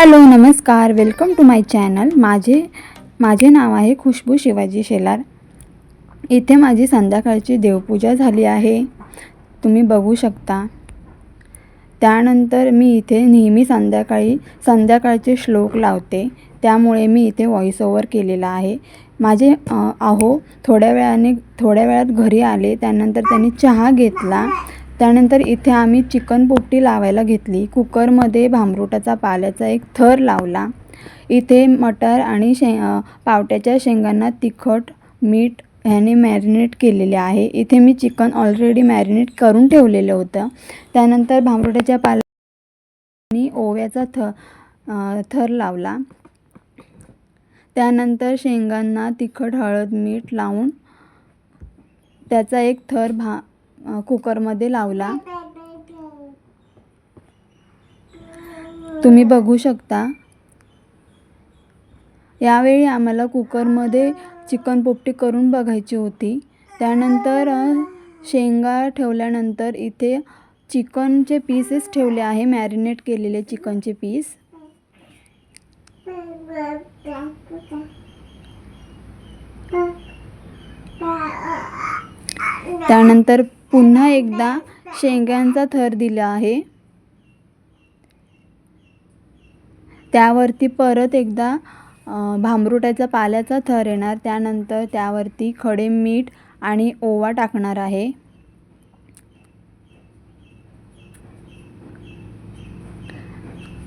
Hello नमस्कार. Welcome to my channel. माझे माझे नाव आहे खुशबू शिवाजी शेलार. इथे माझी संध्याकाळची देवपूजा झाली आहे. तुम्ही बघू शकता. त्यानंतर मी इथे नेहमी संध्याकाळी संध्याकाळचे श्लोक लावते. त्यामुळे मी इथे व्हॉइस ओव्हर केलेला आहे. माझे अहो आहो थोड्या वेळाने थोड्या वेळात घरी आले. त्यानंतर त्यांनी चहा घेतला. त्यानंतर इथे आम्ही चिकन पोपटी लावायला घेतली. कुकरमध्ये भांबरुटाचा पाल्याचा एक थर लावला. इथे मटर आणि शे पावट्याच्या शेंगांना तिखट मीठ ह्याने मॅरिनेट केलेले आहे. इथे मी चिकन ऑलरेडी मॅरिनेट करून ठेवलेलं होतं. त्यानंतर भांबरुटाच्या पाल्याने ओव्याचा थ थर लावला. त्यानंतर शेंगांना तिखट हळद मीठ लावून त्याचा एक थर भा कुकरमध्ये लावला. तुम्ही बघू शकता. यावेळी आम्हाला कुकरमध्ये चिकन पोपटी करून बघायची होती. त्यानंतर शेंगा ठेवल्यानंतर इथे चिकनचे पीसेस ठेवले आहे. मॅरिनेट केलेले चिकनचे पीस त्यानंतर पुन्हा एकदा शेंगांचा थर दिला आहे. त्यावरती परत एकदा अ, भांबरुटाचा पाल्याचा थर येणार. त्यानंतर त्यावरती खडे मीठ आणि ओवा टाकणार आहे.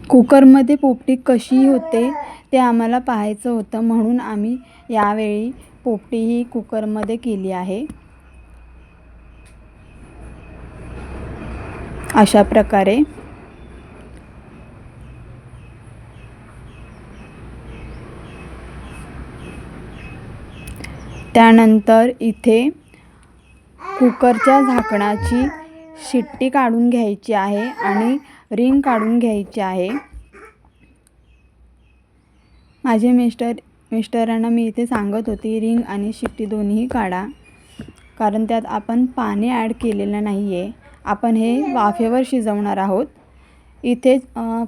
कुकरमध्ये पोपटी कशी होते ते आम्हाला पाहायचं होतं म्हणून आम्ही यावेळी पोपटी ही कुकरमध्ये केली आहे. अशा प्रकारे. त्यानंतर इथे कुकरच्या झाकणाची शिट्टी काढून घ्यायची आहे आणि रिंग काढून घ्यायची आहे. माझे मिस्टर मिस्टरांना मी इथे सांगत होती रिंग आणि शिट्टी दोन्ही काढा. कारण त्यात आपण पाणी ॲड केलेलं नाही आहे आपण हे वाफेवर शिजवणार आहोत. इथे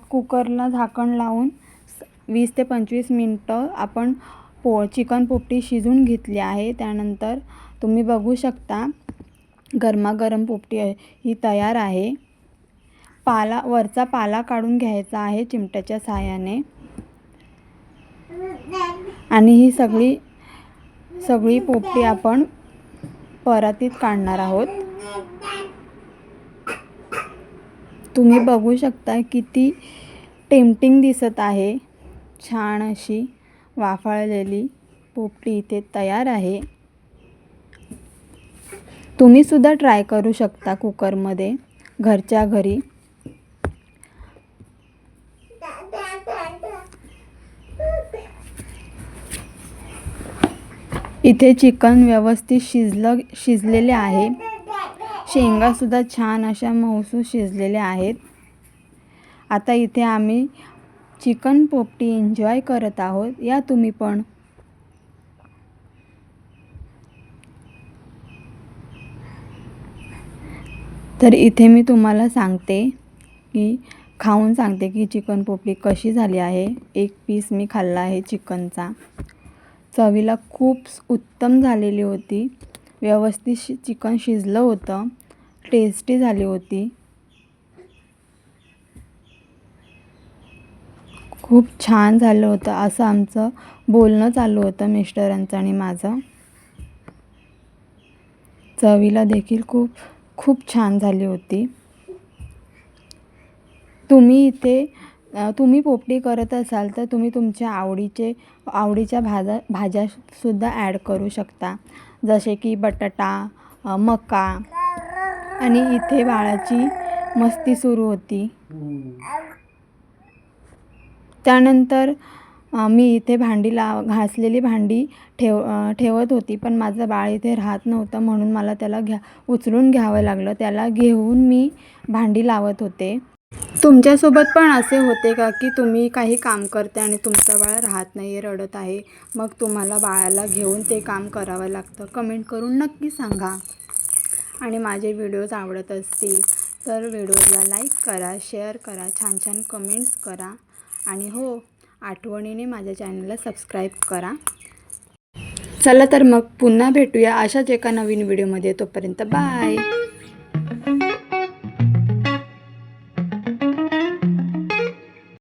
कुकरला झाकण लावून वीस ते पंचवीस मिनटं आपण पो चिकन पोपटी शिजून घेतली आहे. त्यानंतर तुम्ही बघू शकता गरमागरम पोपटी ही तयार आहे. पाला वरचा पाला काढून घ्यायचा आहे चिमट्याच्या सहाय्याने. आणि ही सगळी सगळी पोपटी आपण परातीत काढणार आहोत. तुम्ही बघू शकता किती टेम्पटिंग दिसत आहे. छान अशी वाफाळलेली पोपटी इथे तयार आहे. तुम्ही सुद्धा ट्राय करू शकता कुकरमध्ये घरच्या घरी. इथे चिकन व्यवस्थित शिजलं शिजलेले आहे. शेंगासुद्धा छान अशा मऊसूस शिजलेल्या आहेत. आता इथे आम्ही चिकन पोपटी एन्जॉय करत आहोत. या तुम्ही पण. तर इथे मी तुम्हाला सांगते की खाऊन सांगते की चिकन पोपटी कशी झाली आहे. एक पीस मी खाल्ला आहे चिकनचा. चवीला खूप उत्तम झालेली होती. व्यवस्थित शि चिकन शिजलं होतं. टेस्टी झाली होती. खूप छान झालं होतं असं आमचं बोलणं चालू होतं मिस्टरांचं आणि माझं. चवीला देखील खूप खूप छान झाली होती. तुम्ही इथे तुम्ही पोपटी करत असाल तर तुम्ही तुमच्या आवडीचे आवडीच्या भाज्या भाज्यासुद्धा ॲड करू शकता. जसे की बटाटा मका आणि इथे बाळाची मस्ती सुरू होती. त्यानंतर मी इथे भांडी लाव घासलेली भांडी ठेव ठेवत होती पण माझं बाळ इथे राहत नव्हतं म्हणून मला त्याला घ्या उचलून घ्यावं लागलं. त्याला घेऊन मी भांडी लावत होते. तुमच्यासोबत पण असे होते का की तुम्ही काही काम करते आणि तुमचं बाळ राहत नाही रडत आहे मग तुम्हाला बाळाला घेऊन ते काम करावं लागतं? कमेंट करून नक्की सांगा. आणि माझे व्हिडिओज आवडत असतील तर व्हिडिओला लाईक करा शेअर करा छान छान कमेंट्स करा. आणि हो आठवणीने माझ्या चॅनलला सबस्क्राईब करा. चला तर मग पुन्हा भेटूया अशाच एका नवीन व्हिडिओमध्ये. तोपर्यंत बाय.